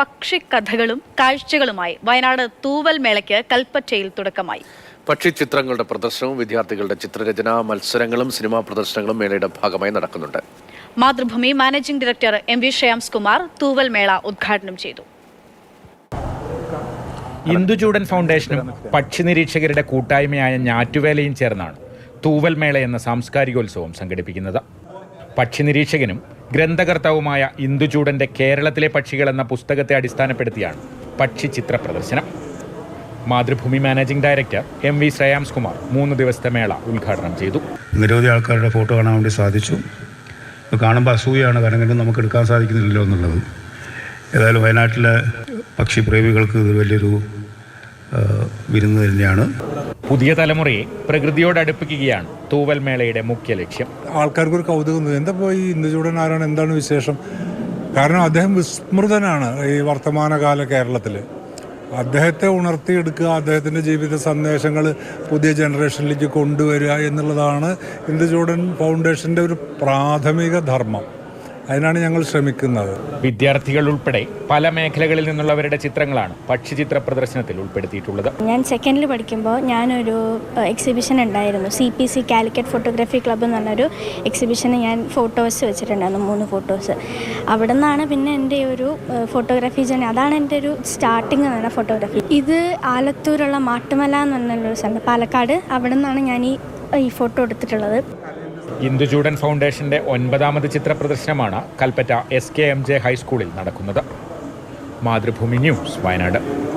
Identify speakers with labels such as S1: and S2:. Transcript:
S1: പക്ഷിക്കഥകളും കാഴ്ചകളുമായി വയനാട് തൂവൽ മേളയ്ക്ക് കൽപ്പറ്റയിൽ തുടക്കമായി.
S2: പക്ഷി ചിത്രങ്ങളുടെ പ്രദർശനവും വിദ്യാർത്ഥികളുടെ ചിത്രരചനാ മത്സരങ്ങളും സിനിമാ പ്രദർശനങ്ങളും മേളയുടെ ഭാഗമായി നടക്കുന്നുണ്ട്.
S1: Mathrubhumi managing director M V Shreyams Kumar തൂവൽ മേള ഉദ്ഘാടനം ചെയ്തു.
S3: ഇന്ദുചൂടൻ ഫൗണ്ടേഷനും പക്ഷി നിരീക്ഷകരുടെ കൂട്ടായ്മയായ ഞാറ്റുവേലയും ചേർന്നാണ് തൂവൽ മേള എന്ന സാംസ്കാരികോത്സവം സംഘടിപ്പിക്കുന്നത്. പക്ഷി നിരീക്ഷകനും ഗ്രന്ഥകർത്താവുമായ ഇന്ദുചൂടന്റെ കേരളത്തിലെ പക്ഷികൾ എന്ന പുസ്തകത്തെ അടിസ്ഥാനപ്പെടുത്തിയാണ് പക്ഷി ചിത്ര പ്രദർശനം. Mathrubhumi managing director M V Shreyams Kumar മൂന്ന് ദിവസത്തെ മേള ഉദ്ഘാടനം ചെയ്തു.
S4: നിരവധി ആൾക്കാരുടെ ഫോട്ടോ കാണാൻ വേണ്ടി സാധിച്ചു. കാണുമ്പോൾ അസൂയാണ് കാരണം നമുക്ക് എടുക്കാൻ സാധിക്കുന്നില്ലല്ലോ എന്നുള്ളത്. ഏതായാലും വയനാട്ടിലെ പക്ഷിപ്രേമികൾക്ക് ഇത് വലിയൊരു വിരുന്ന് തന്നെയാണ്
S3: പുതിയ തലമുറയെ പ്രകൃതിയോട് അടുപ്പിക്കുകയാണ് തൂവൽ മേളയുടെ മുഖ്യ ലക്ഷ്യം.
S5: ആൾക്കാർക്ക് ഒരു കൗതുകം തോന്നി. എന്താ പോയി ഇന്ദുചൂടൻ ആരാണ്? എന്താണ് വിശേഷം? കാരണം അദ്ദേഹം വിസ്മൃതനാണ് ഈ വർത്തമാനകാല കേരളത്തിൽ അദ്ദേഹത്തെ ഉണർത്തിയെടുക്കുക അദ്ദേഹത്തിന്റെ ജീവിത സന്ദേശങ്ങൾ പുതിയ ജനറേഷനിലേക്ക് കൊണ്ടുവരിക എന്നുള്ളതാണ് ഇന്ദുചൂടൻ ഫൗണ്ടേഷന്റെ ഒരു പ്രാഥമിക ധർമ്മം. അതിനാണ് ഞങ്ങൾ ശ്രമിക്കുന്നത്.
S3: വിദ്യാർത്ഥികൾ ഉൾപ്പെടെ പല മേഖലകളിൽ നിന്നുള്ളവരുടെ ചിത്രങ്ങളാണ് പക്ഷിചിത്ര പ്രദർശനത്തിൽ ഉൾപ്പെടുത്തിയിട്ടുള്ളത്.
S6: ഞാൻ സെക്കൻഡിൽ പഠിക്കുമ്പോൾ ഞാനൊരു എക്സിബിഷൻ ഉണ്ടായിരുന്നു. C P C Calicut photography club എന്ന് പറഞ്ഞൊരു എക്സിബിഷന് ഞാൻ ഫോട്ടോസ് വെച്ചിട്ടുണ്ടായിരുന്നു മൂന്ന് ഫോട്ടോസ് അവിടെ നിന്നാണ് പിന്നെ എന്റെ ഒരു ഫോട്ടോഗ്രാഫി ജേണി അതാണ് എന്റെ ഒരു സ്റ്റാർട്ടിങ് എന്ന് പറഞ്ഞ ഫോട്ടോഗ്രാഫി ഇത് ആലത്തൂരുള്ള മാട്ടുമല എന്ന് പറഞ്ഞൊരു സ്ഥലം. പാലക്കാട് അവിടെ നിന്നാണ് ഞാൻ ഈ ഈ ഫോട്ടോ എടുത്തിട്ടുള്ളത്.
S3: ഇന്ദുചൂടൻ ഫൗണ്ടേഷന്റെ ഒൻപതാമത് ചിത്ര പ്രദർശനമാണ് Kalpetta S K M J ഹൈസ്കൂളിൽ നടക്കുന്നത്. മാതൃഭൂമി ന്യൂസ് വയനാട്.